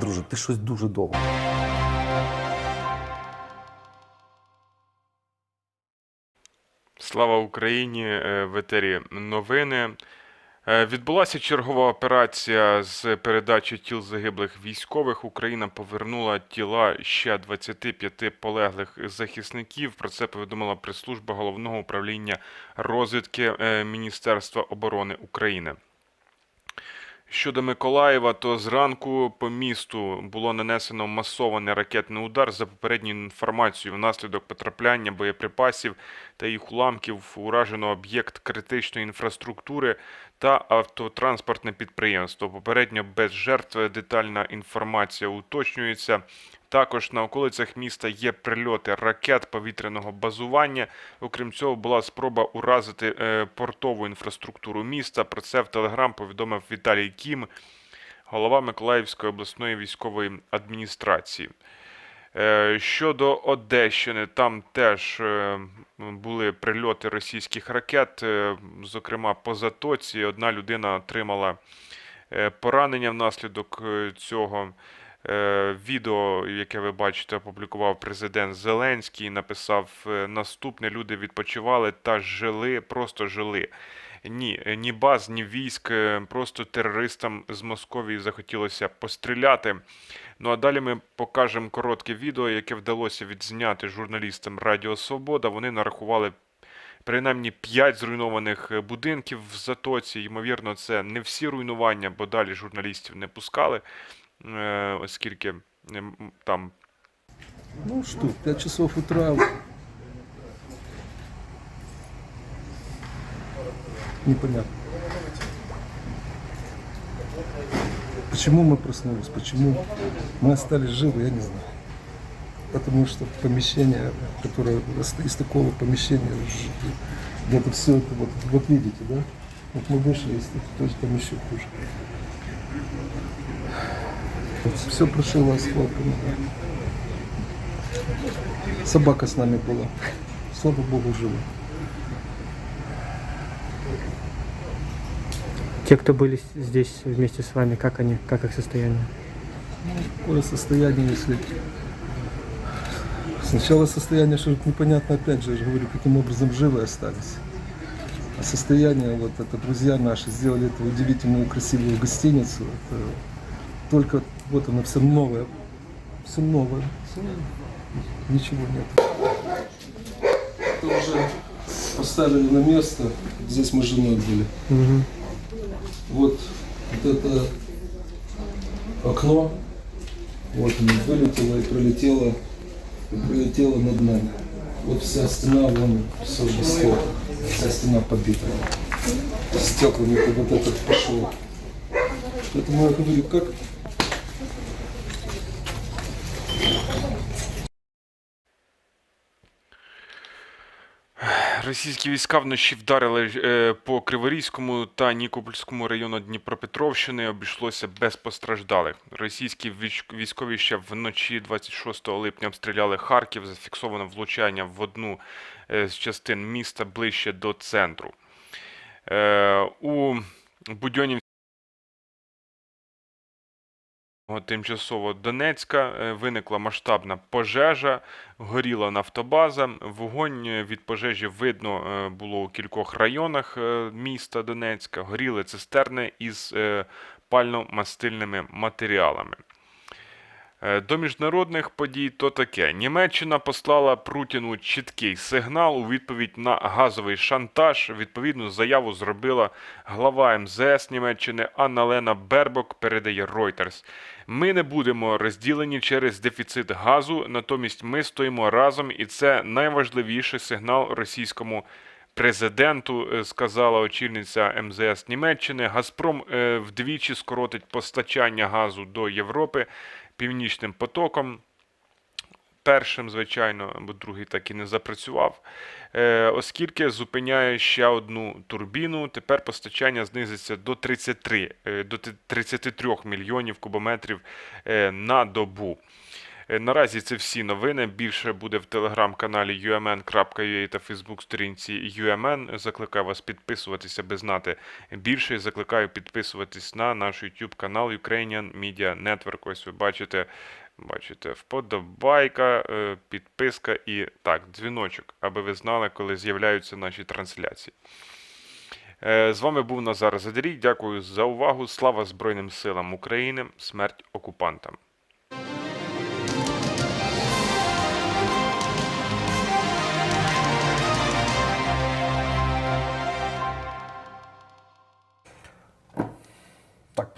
Друже, ти щось дуже довго. Слава Україні! Е, В етері новини. Е, Відбулася чергова операція з передачі тіл загиблих військових. Україна повернула тіла ще 25 полеглих захисників. Про це повідомила прес-служба головного управління розвідки е, Міністерства оборони України. Щодо Миколаєва, то зранку по місту було нанесено масований ракетний удар за попередньою інформацією. Внаслідок потрапляння боєприпасів та їх уламків уражено об'єкт критичної інфраструктури та автотранспортне підприємство. Попередньо без жертв детальна інформація уточнюється. Також на околицях міста є прильоти ракет повітряного базування. Окрім цього, була спроба уразити е, портову інфраструктуру міста. Про це в Телеграм повідомив Віталій Кім, голова Миколаївської обласної військової адміністрації. Е, Щодо Одещини, там теж е, були прильоти російських ракет, зокрема по Затоці. Одна людина отримала поранення внаслідок цього. Е, Відео, яке ви бачите, опублікував президент Зеленський, написав е, наступне: люди відпочивали та жили, просто жили. Ні, е, ні баз, ні військ, просто терористам з Московії захотілося постріляти. Ну а далі ми покажемо коротке відео, яке вдалося відзняти журналістам Радіо Свобода. Вони нарахували принаймні 5 зруйнованих будинків в Затоці. Ймовірно, це не всі руйнування, бо далі журналістів не пускали, оскільки м, там Ну что, 5 часов утра. Непонятно. Почему мы проснулись? Почему мы остались живы, я не знаю. Потому что помещение, которое из такого помещения, где-то все это вот, вот видите, да? Вот мы вышли из этих, то есть там еще хуже. Все прошило асфальтом. Собака с нами была. Слава Богу, жива. Те, кто были здесь вместе с вами, как они, как их состояние? Такое состояние, если... Сначала состояние, что непонятно, опять же, я же говорю, каким образом живы остались. Состояние, вот это друзья наши сделали эту удивительную красивую гостиницу. Это только вот она все новое. Все новое. Всё, ничего нет. Это уже поставили на место. Здесь мы с женой были. Мгм. Вот, вот это окно, вот оно вылетело и пролетело, и пролетело над нами. Вот вся стена, вон, все без стекол. Вся стена побита. Стеклами как вот этот пошел. Поэтому я говорю, как Російські війська вночі вдарили е, по Криворізькому та Нікопольському району Дніпропетровщини. Обійшлося без постраждалих. Російські військ- військові ще вночі 26 липня обстріляли Харків. Зафіксовано влучання в одну е, з частин міста ближче до центру. Е, У Будьонів Тимчасово Донецька е, виникла масштабна пожежа, горіла нафтобаза. Вогонь е, від пожежі видно е, було у кількох районах міста Донецька. Горіли цистерни із пально-мастильними матеріалами. Е, До міжнародних подій то таке. Німеччина послала Путіну чіткий сигнал у відповідь на газовий шантаж. Відповідну заяву зробила глава МЗС Німеччини Анна Лена Бербок, передає Reuters. Ми не будемо розділені через дефіцит газу, натомість ми стоїмо разом, і це найважливіший сигнал російському президенту, е, сказала очільниця МЗС Німеччини. Газпром е, вдвічі скоротить постачання газу до Європи північним потоком. Першим, звичайно, бо другий так і не запрацював, е, оскільки зупиняє ще одну турбіну. Тепер постачання знизиться до 33, е, до 33 мільйонів кубометрів е, на добу. Е, Наразі це всі новини. Більше буде в телеграм-каналі umn.ua та фейсбук-сторінці UMN. Закликаю вас підписуватися, аби знати більше. Закликаю підписуватись на наш YouTube канал Ukrainian Media Network. Ось ви бачите, бачите, вподобайка, е, підписка і так, дзвіночок, аби ви знали, коли з'являються наші трансляції. Е, З вами був Назар Задрій. Дякую за увагу. Слава Збройним силам України. Смерть окупантам.